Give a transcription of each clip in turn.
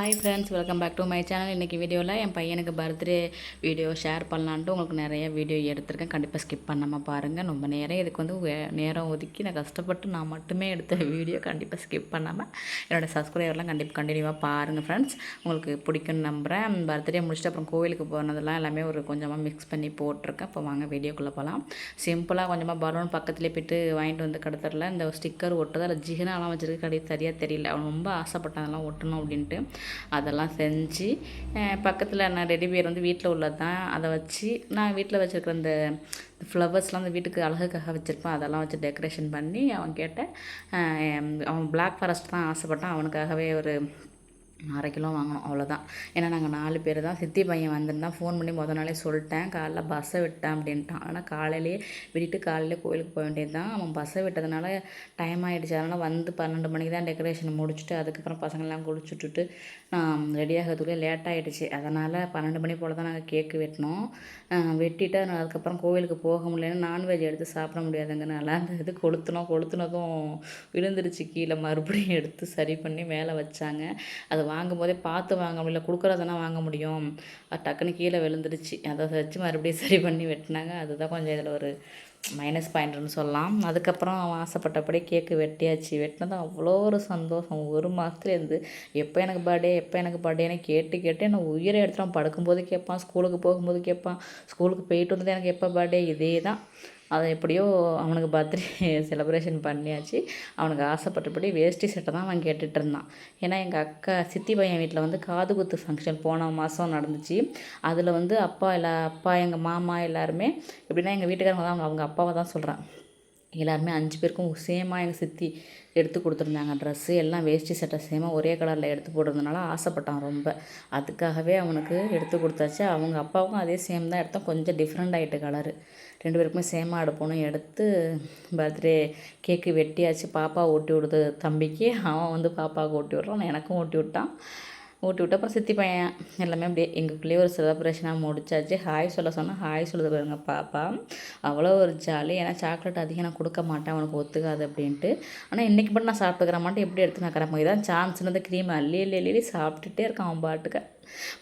Hi friends welcome back to my channel இன்றைக்கி வீடியோவில் என் பையனுக்கு பர்த்டே வீடியோ ஷேர் பண்ணலான்ட்டு உங்களுக்கு நிறைய வீடியோ எடுத்திருக்கேன். கண்டிப்பாக ஸ்கிப் பண்ணாமல் பாருங்கள் ரொம்ப நேரம் இதுக்கு வந்து நேரம் ஒதுக்கி நான் கஷ்டப்பட்டு நான் மட்டுமே எடுத்த வீடியோ கண்டிப்பாக ஸ்கிப் பண்ணாமல் என்னோடய சப்ஸ்கிரைபர்லாம் கண்டிப்பாக கண்டினியூவாக பாருங்கள் ஃப்ரெண்ட்ஸ் உங்களுக்கு பிடிக்கும்னு நம்புகிறேன் பர்த்டே முடிச்சுட்டு அப்புறம் கோவிலுக்கு போனதெல்லாம் எல்லாமே ஒரு கொஞ்சமாக மிக்ஸ் பண்ணி போட்டிருக்கேன். இப்போ வாங்க வீடியோக்குள்ளே போகலாம் சிம்பிளாக கொஞ்சமாக பலூன் பக்கத்துலேயே போயிட்டு வாங்கிட்டு வந்து கடத்துறல இந்த ஸ்டிக்கர் ஒட்டுறது அதில் ஜிகனாலாம் வச்சுருக்கு கிடையாது சரியாக தெரியல. அவன் ரொம்ப ஆசைப்பட்டான் அதெல்லாம் ஒட்டணும் அப்படின்ட்டு. அதெல்லாம் செஞ்சு பக்கத்தில் நான் ரெடி பேர் வந்து வீட்டில் உள்ளது தான் அதை வச்சு நான் வீட்டில் வச்சுருக்கிற இந்த ஃப்ளவர்ஸ்லாம் அந்த வீட்டுக்கு அழகுக்காக வச்சுருப்பேன். அதெல்லாம் வச்சு டெக்கரேஷன் பண்ணி அவன் கேட்ட அஹ் அவன் பிளாக் ஃபாரஸ்ட் தான் ஆசைப்பட்டான். அவனுக்காகவே ஒரு அரை கிலோ வாங்கினோம் அவ்வளோதான் ஏன்னா நாங்கள் நாலு பேர் தான். சித்தி பையன் வந்திருந்தான். ஃபோன் பண்ணி முத நாளே சொல்லிட்டேன். காலைல பஸ்ஸை விட்டேன் அப்படின்ட்டான். ஆனால் காலையிலேயே விட்டுட்டு காலையிலே கோயிலுக்கு போக வேண்டியது தான் அவன் பஸ்ஸை விட்டதுனால டைம் ஆகிடுச்சு அதனால் வந்து பன்னெண்டு மணிக்கு தான் டெக்கரேஷன் முடிச்சுட்டு அதுக்கப்புறம் பசங்கள்லாம் குளிச்சுட்டு நான் ரெடியாகிறதுக்குள்ளே லேட் ஆகிடுச்சு அதனால் பன்னெண்டு மணி போல் தான் நாங்கள் கேக்கு வெட்டினோம். வெட்டிட்டு அதுக்கப்புறம் கோவிலுக்கு போக முடியலன்னு நான்வெஜ் எடுத்து சாப்பிட முடியாதுங்கனால அந்த இது கொளுத்துனோம். கொளுத்துனதும் விழுந்துருச்சு. கீழே மறுபடியும் எடுத்து சரி பண்ணி மேலே வச்சாங்க. அது வாங்கும் போதே பார்த்து வாங்க முடியல. கொடுக்குறதுனா வாங்க முடியும். அது டக்குன்னு கீழே விழுந்துருச்சு அதை வச்சு மறுபடியும் சரி பண்ணி வெட்டினாங்க. அதுதான் கொஞ்சம் இதில் ஒரு மைனஸ் பாயிண்ட்னு சொல்லலாம். அதுக்கப்புறம் அவன் ஆசைப்பட்டபடி கேக்கு வெட்டியாச்சு. வெட்டினது அவ்வளோ ஒரு சந்தோஷம். ஒரு மாதத்துலேருந்து எப்போ எனக்கு பர்த்டே எப்போ எனக்கு பர்த்டேன்னு கேட்டு கேட்டு என்னை உயிரை எடுத்துகிட்டு படுக்கும்போது கேட்பான் ஸ்கூலுக்கு போகும்போது கேட்பான். ஸ்கூலுக்கு போயிட்டு வந்தது எனக்கு எப்போ பர்த்டே இதே தான் அதை எப்படியோ அவனுக்கு பர்த்டே செலிப்ரேஷன் பண்ணியாச்சு. அவனுக்கு ஆசைப்பட்டபடி வேஷ்டி சட்டை தான் அவன் கேட்டுட்டு இருந்தான். ஏன்னா எங்கள் அக்கா சித்தி பையன் வீட்டில் வந்து காது குத்து ஃபங்க்ஷன் போன மாதம் நடந்துச்சு. அதில் வந்து அப்பா எல்லா அப்பா எங்கள் மாமா எல்லாருமே எப்படின்னா எங்கள் வீட்டுக்காரங்க தான் அவங்க அவங்க அப்பாவை தான் சொல்கிறான் எல்லாருமே அஞ்சு பேருக்கும் சேமாக எங்கள் சித்தி எடுத்து கொடுத்துருந்தாங்க. ட்ரெஸ்ஸு எல்லாம் வேஷ்டி சட்டை சேமாக ஒரே கலரில் எடுத்து போடுறதுனால ஆசைப்பட்டான் ரொம்ப. அதுக்காகவே அவனுக்கு எடுத்து கொடுத்தாச்சு. அவங்க அப்பாவுக்கும் அதே சேம் தான் எடுத்தோம். கொஞ்சம் டிஃப்ரெண்ட் ஆகிட்டு கலரு ரெண்டு பேருக்குமே சேமாக எடுப்போன்னு எடுத்து பர்த்டே கேக்கு வெட்டியாச்சு. பாப்பா ஓட்டி விடுது தம்பிக்கு. அவன் வந்து பாப்பாவுக்கு ஓட்டி விட்றான். எனக்கும் ஓட்டி விட்டான். ஊட்டி விட்டு அப்புறம் சித்தி பையன் எல்லாமே அப்படியே எங்களுக்குள்ளேயே ஒரு செலப்ரேஷனாக முடிச்சாச்சு. ஹாய் சொல்ல சொன்னால் ஹாய் சொல்லுது பாருங்க பாப்பா. அவ்வளோ ஒரு ஜாலி ஏன்னா சாக்லேட் அதிகம் நான் கொடுக்க மாட்டேன் அவனுக்கு ஒத்துக்காது அப்படின்ட்டு. ஆனால் இன்றைக்கி மட்டும் நான் சாப்பிட்டுக்கிற மாட்டேன் எப்படி எடுத்து நான் கிடப்போம் இதான் சான்ஸ்னு அந்த க்ரீம் அள்ளி அள்ளி அள்ளி சாப்பிட்டுட்டே இருக்கான் அவன் பாட்டுக்கு.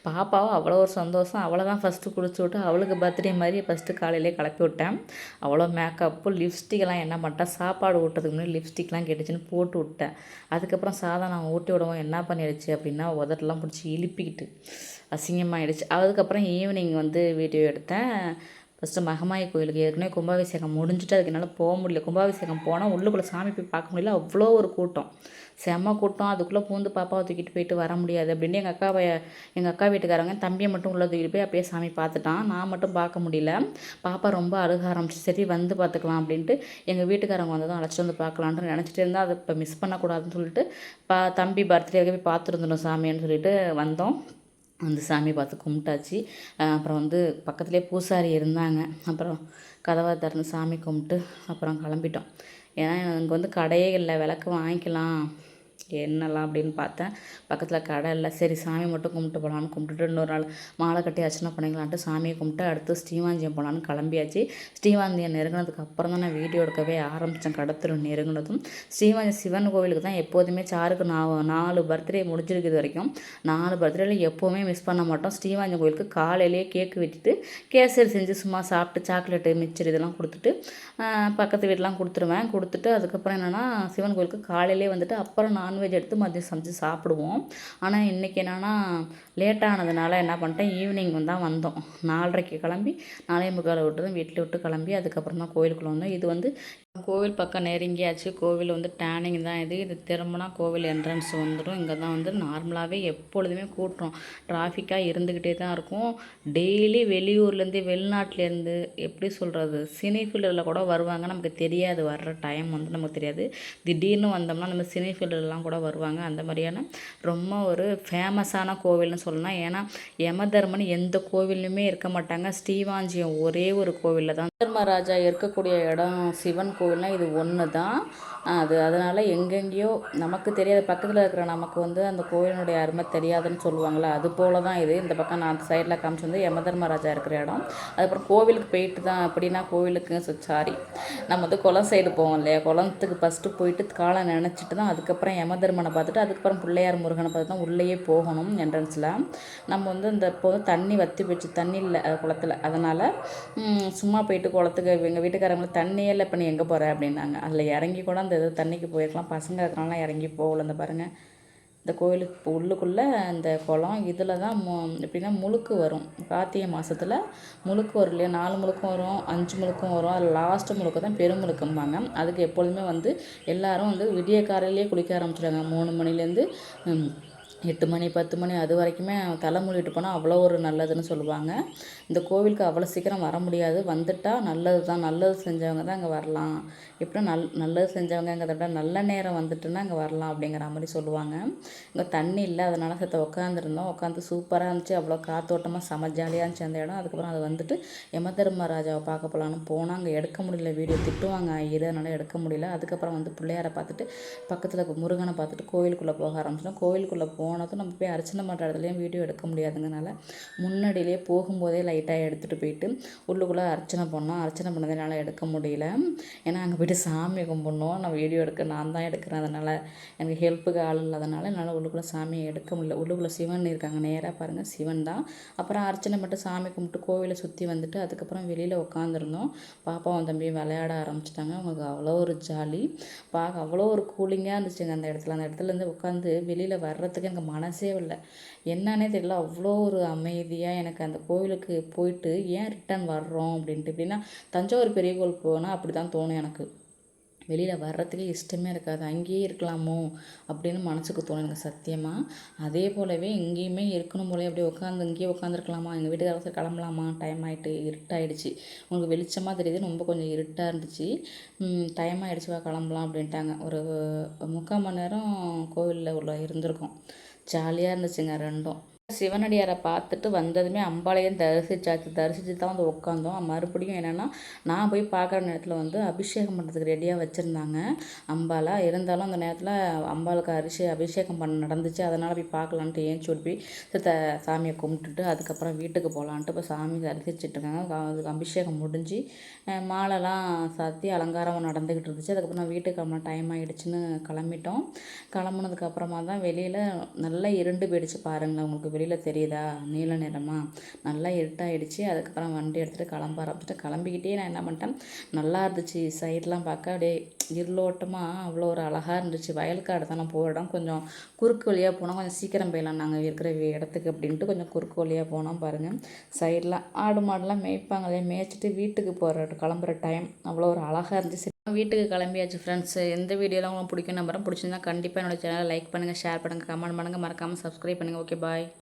பாப்பாவும் அவ்வளோ ஒரு சந்தோஷம். அவளை தான் ஃபஸ்ட்டு குடிச்சு விட்டு அவளுக்கு பர்த்டே மாதிரி ஃபஸ்ட்டு காலையிலே கிளப்பி விட்டேன். அவ்வளோ மேக்கப்பு லிப்ஸ்டிக்கெல்லாம் என்ன பண்ணிட்டேன்? சாப்பாடு ஊட்டுறதுக்கு முன்னாடி லிப்ஸ்டிக்லாம் கெட்டுச்சுன்னு போட்டு விட்டேன். அதுக்கப்புறம் சாதம் நான் ஊட்டி விடவும் என்ன பண்ணிடுச்சு அப்படின்னா உதட்டெல்லாம் பிடிச்சி எழுப்பிக்கிட்டு அசிங்கமாயிடுச்சு. அதுக்கப்புறம் ஈவினிங் வந்து வீடியோ எடுத்தேன். ஃபஸ்ட்டு மகமாயி கோயிலுக்கு ஏற்கனவே கும்பாபிஷேகம் முடிஞ்சுட்டு அதுக்கு என்னால் போக முடியல. கும்பாபிஷேகம் போனால் உள்ளுக்குள்ளே சாமி போய் பார்க்க முடியல. அவ்வளோ ஒரு கூட்டம். செம்ம கூட்டம். அதுக்குள்ளே பூந்து பாப்பாவை தூக்கிட்டு போயிட்டு வர முடியாது அப்படின்னு எங்கள் அக்காவை எங்கள் அக்கா வீட்டுக்காரங்க தம்பியை மட்டும் உள்ளே தூக்கிட்டு போய் அப்படியே சாமி பார்த்துட்டான். நான் மட்டும் பார்க்க முடியல. பாப்பா ரொம்ப அழுக ஆரம்பிச்சு சரி வந்து பார்த்துக்கலாம் அப்படின்ட்டு எங்கள் வீட்டுக்காரங்க வந்ததும் அழைச்சிட்டு வந்து பார்க்கலான்ட்டு நினச்சிட்டு இருந்தால் அதை இப்போ மிஸ் பண்ணக்கூடாதுன்னு சொல்லிட்டு பா தம்பி பர்த்டேக்கு போய் பார்த்துருந்துடும் சாமின்னு சொல்லிட்டு வந்தோம். வந்து சாமி பார்த்து கும்பிட்டாச்சு. அப்புறம் வந்து பக்கத்துலேயே பூசாரி இருந்தாங்க. அப்புறம் கதவை திறந்து சாமி கும்பிட்டு அப்புறம் கிளம்பிட்டோம். ஏன்னா இங்கே வந்து கடையே இல்லை. விளக்கு வாங்கிக்கலாம். என்னலாம் அப்படின்னு பார்த்தேன். பக்கத்தில் கடை இல்லை. சரி சாமி மட்டும் கும்பிட்டு போகலான்னு கும்பிட்டுட்டு இன்னொரு நாள் மாலை கட்டி அர்ச்சனை பண்ணிக்கலான்ட்டு சாமியை கும்பிட்டு அடுத்து ஸ்ரீவாஞ்சியம் போகலான்னு கிளம்பியாச்சு. ஸ்ரீவாந்தியம் நெருங்கினதுக்கு அப்புறம் தான் நான் வீடியோ எடுக்கவே ஆரம்பித்தேன் கடத்தூர் நெருங்கினதும். ஸ்ரீவாஞ்சி சிவன் கோவிலுக்கு தான் எப்போதுமே சாருக்கு நான் நாலு பர்த்டே முடிஞ்சிருக்குது வரைக்கும். நாலு பர்த்டேல எப்போவுமே மிஸ் பண்ண மாட்டோம். ஸ்ரீவாஞ்சி கோவிலுக்கு காலையிலேயே கேக்கு வெட்டிட்டு கேசரி செஞ்சு சும்மா சாப்பிட்டு சாக்லேட்டு மிச்சர் இதெல்லாம் கொடுத்துட்டு பக்கத்து வீட்டெலாம் கொடுத்துருவேன். கொடுத்துட்டு அதுக்கப்புறம் என்னென்னா சிவன் கோவிலுக்கு காலையிலே வந்துட்டு அப்புறம் நான் நான்வெஜ் எடுத்து மதியம் சமைச்சு சாப்பிடுவோம். ஆனால் இன்றைக்கி என்னென்னா லேட்டானதுனால என்ன பண்ணிட்டேன் ஈவினிங் தான் வந்தோம். நாலரைக்கு கிளம்பி நாலே முக்கால் விட்டு தான் வீட்டில் விட்டு கிளம்பி அதுக்கப்புறம் தான் கோயிலுக்குள்ளே வந்தோம். இது வந்து கோவில் பக்கம் நெருங்கியாச்சு. கோவில் வந்து டேனிங் தான் இது. இது திரும்பினா கோவில் என்ட்ரன்ஸ் வந்துடும் இங்கே தான் வந்து நார்மலாகவே எப்பொழுதுமே கூட்டுறோம். டிராஃபிக்காக இருந்துக்கிட்டே தான் இருக்கும். டெய்லி வெளியூர்லேருந்து வெளிநாட்டிலேருந்து எப்படி சொல்கிறது சினி ஃபீல்டில் கூட வருவாங்க. நமக்கு தெரியாது. வர்ற டைம் வந்து நமக்கு தெரியாது. திடீர்னு வந்தோம்னா நம்ம சினி ஃபீல்டுலாம் கூட வருவாங்க. அந்த மாதிரியான ரொம்ப ஒரு ஃபேமஸான கோவில்னு சொல்லலாம். ஏன்னா யமதர்மன் எந்த கோவிலுமே இருக்க மாட்டாங்க. ஸ்ரீவாஞ்சியம் ஒரே ஒரு கோவிலில் தான். தர்மராஜா இருக்கக்கூடிய இடம் சிவன் கோவில்னால் இது ஒன்று தான் அது அதனால் எங்கெங்கேயோ நமக்கு தெரியாத பக்கத்தில் இருக்கிற நமக்கு வந்து அந்த கோயிலினுடைய அருமை தெரியாதுன்னு சொல்லுவாங்கள்ல அது போல தான் இது. இந்த பக்கம் நான் அந்த சைடில் காமிச்சு வந்து யமதர்மராஜா இருக்கிற இடம். அதுக்கப்புறம் கோவிலுக்கு போயிட்டு தான் அப்படின்னா கோவிலுக்கு சாரி நம்ம வந்து குளம் சைடு போவோம் இல்லையா? குளத்துக்கு ஃபஸ்ட்டு போயிட்டு காலை நினச்சிட்டு தான் அதுக்கப்புறம் யமதர்மனை பார்த்துட்டு அதுக்கப்புறம் பிள்ளையார் முருகனை பார்த்து தான் உள்ளேயே போகணும் என்ட்ரன்ஸில் நம்ம வந்து இந்த இப்போ வந்து தண்ணி வற்றி போச்சு தண்ணி இல்லை குளத்தில். அதனால் சும்மா போயிட்டு குளத்துக்கு எங்கள் வீட்டுக்காரங்களை தண்ணியே இல்லை இப்போ நீ எங்கே போகிற அப்படின்னாங்க. அதில் இறங்கி கூட அந்த ஏதோ தண்ணிக்கு போயிருக்கலாம். பசங்க இருக்கிறனால இறங்கி போகல. இந்த பாருங்கள் இந்த கோயிலுக்கு உள்ளுக்குள்ளே இந்த குளம் இதில் தான் மு எப்படின்னா முழுக்கு வரும். கார்த்திகை மாதத்துல முழுக்கு வரும் இல்லையா? நாலு முழுக்கும் வரும் அஞ்சு முழுக்கும் வரும். அதில் லாஸ்ட்டு முழுக்க தான் பெருமுழுக்கும்பாங்க அதுக்கு எப்பொழுதுமே வந்து எல்லோரும் வந்து விடிய காலையிலேயே குளிக்க ஆரம்பிச்சிடுவாங்க மூணு மணிலேருந்து எட்டு மணி பத்து மணி அது வரைக்குமே தலை மூடிட்டு போனால் அவ்வளோ ஒரு நல்லதுன்னு சொல்லுவாங்க. இந்த கோவிலுக்கு அவ்வளோ சீக்கிரம் வர முடியாது. வந்துட்டால் நல்லது தான் நல்லது செஞ்சவங்க தான் அங்கே வரலாம். எப்படின்னா நல் நல்லது செஞ்சவங்கங்கிறத விட நல்ல நேரம் வந்துட்டுன்னா அங்கே வரலாம் அப்படிங்கிற மாதிரி சொல்லுவாங்க. இங்கே தண்ணி இல்லை அதனால் சேர்த்து உட்காந்துருந்தோம் உட்காந்து சூப்பராக இருந்துச்சு. அவ்வளோ காத்தோட்டமாக செம ஜாலியாக இருந்துச்சு அந்த இடம். அதுக்கப்புறம் அது வந்துட்டு யம தர்மராஜாவை பார்க்க போகலான்னு போனால் அங்கே எடுக்க முடியல. வீடியோ திட்டுவாங்க. ஐயர் அதனால் எடுக்க முடியல. அதுக்கப்புறம் வந்து பிள்ளையாரை பார்த்துட்டு பக்கத்தில் முருகனை பார்த்துட்டு கோயிலுக்குள்ளே போக ஆரம்பிச்சிட்டோம். கோயிலுக்குள்ளே போனதும் நம்ம போய் அர்ச்சனை பண்ணுற இடத்துலையும் வீடியோ எடுக்க முடியாதுங்கனால முன்னாடியிலே போகும்போதே லைட்டாக எடுத்துகிட்டு போயிட்டு உள்ளுக்குள்ளே அர்ச்சனை பண்ணோம். அர்ச்சனை பண்ணதுனால எடுக்க முடியல. ஏன்னா அங்கே போய்ட்டு சாமி கும்பிட்ணும். நான் வீடியோ எடுக்க நான் தான் எடுக்கிறேன். அதனால் எனக்கு ஹெல்ப்புக்கு ஆள் இல்லாதனால என்னால் உள்ளுக்குள்ளே சாமியை எடுக்க முடியல. உள்ளுக்குள்ளே சிவன் இருக்காங்க. நேராக பாருங்கள் சிவன் தான். அப்புறம் அர்ச்சனை மட்டும் சாமி கும்பிட்டு கோவிலை சுற்றி வந்துட்டு அதுக்கப்புறம் வெளியில் உட்காந்துருந்தோம் பாப்பாவும் தம்பியும் விளையாட ஆரம்பிச்சிட்டாங்க. அவங்களுக்கு அவ்வளோ ஒரு ஜாலி பார்க்க அவ்வளோ ஒரு கூலிங்காக இருந்துச்சுங்க. அந்த இடத்துல அந்த இடத்துலேருந்து உட்காந்து வெளியில் வர்றதுக்கு எனக்கு மனசே இல்லை என்னன்னே தெரியல. அவ்வளோ ஒரு அமைதியாக எனக்கு அந்த கோவிலுக்கு போயிட்டு ஏன் ரிட்டன் வர்றோம் அப்படின்ட்டு. எப்படின்னா தஞ்சாவூர் பெரிய கோவில் போனால் அப்படி தான் தோணும் எனக்கு. வெளியில் வர்றதுக்கே இஷ்டமே இருக்காது. அங்கேயே இருக்கலாமோ அப்படின்னு மனசுக்கு தோணும் எனக்கு சத்தியமாக அதே போலவே இங்கேயுமே இருக்கணும் போலே அப்படியே உட்காந்து இங்கேயே உட்காந்துருக்கலாமா எங்கள் வீட்டுக்காரத்தில் கிளம்பலாமா? டைம் ஆகிட்டு இருட்டாயிடுச்சு. உங்களுக்கு வெளிச்சமாக தெரியுது. ரொம்ப கொஞ்சம் இருட்டாக இருந்துச்சு. டைம் ஆகிடுச்சு வா கிளம்பலாம் அப்படின்ட்டாங்க. ஒரு முக்கால் மணி நேரம் கோவிலில் உள்ள இருந்திருக்கோம். ஜாலியாக இருந்துச்சுங்க ரெண்டும் சிவனடியாரை பார்த்துட்டு வந்ததுமே அம்பாளையும் தரிசிச்சாச்சு. தரிசித்து தான் வந்து உட்காந்தோம். மறுபடியும் என்னென்னா நான் போய் பார்க்குற நேரத்தில் வந்து அபிஷேகம் பண்ணுறதுக்கு ரெடியாக வச்சுருந்தாங்க. அம்பாலை இருந்தாலும் அந்த நேரத்தில் அம்பாளுக்கு அரிசி அபிஷேகம் பண்ண நடந்துச்சு. அதனால் போய் பார்க்கலான்ட்டு ஏன் சொல்லி போய் சாமியை கும்பிட்டுட்டு அதுக்கப்புறம் வீட்டுக்கு போகலான்ட்டு இப்போ சாமி தரிசிச்சுட்ருக்காங்க அதுக்கு அபிஷேகம் முடிஞ்சு மாலைலாம் சாத்தி அலங்காரம் நடந்துக்கிட்டு இருந்துச்சு. அதுக்கப்புறம் நான் வீட்டுக்கு கிளம்புன டைம் ஆகிடுச்சின்னு கிளம்பிட்டோம். கிளம்புனதுக்கப்புறமா தான் வெளியில் நல்லா இருண்டு போயிடுச்சு பாருங்களேன் உங்களுக்கு வெளியில் தெரியுதா? நீல நிறமாக நல்லா இருட்டாயிடுச்சு. அதுக்கப்புறம் வண்டி எடுத்துகிட்டு கிளம்ப ஆரம்பிச்சிட்டு கிளம்பிக்கிட்டே நான் என்ன பண்ணிட்டேன்? நல்லா இருந்துச்சு. சைட்லாம் பார்க்க அப்படியே இருளோட்டமாக அவ்வளோ ஒரு அழகாக இருந்துச்சு. வயல்காடு தானே போகிற இடம். கொஞ்சம் குறுக்கு வழியாக போனால் கொஞ்சம் சீக்கிரம் போயிடலாம். நாங்கள் இருக்கிற இடத்துக்கு அப்படின்ட்டு கொஞ்சம் குறுக்கு வழியாக போனோம் பாருங்கள் சைட்லாம் ஆடு மாடுலாம் மேய்ப்பாங்க இல்லையா? மேய்ச்சிட்டு வீட்டுக்கு போகிற கிளம்புற டைம் அவ்வளோ ஒரு அழகாக இருந்துச்சு. வீட்டுக்கு கிளம்பியாச்சு ஃப்ரெண்ட்ஸ் எந்த வீடியோலாம் உங்களுக்கு பிடிக்கும் நம்புறேன் பிடிச்சிருந்தா கண்டிப்பாக என்னோடய சேனலை லைக் பண்ணுங்கள் ஷேர் பண்ணுங்கள் கமெண்ட் பண்ணுங்கள் மறக்காமல் சப்ஸ்கிரைப் பண்ணுங்கள் ஓகே பாய்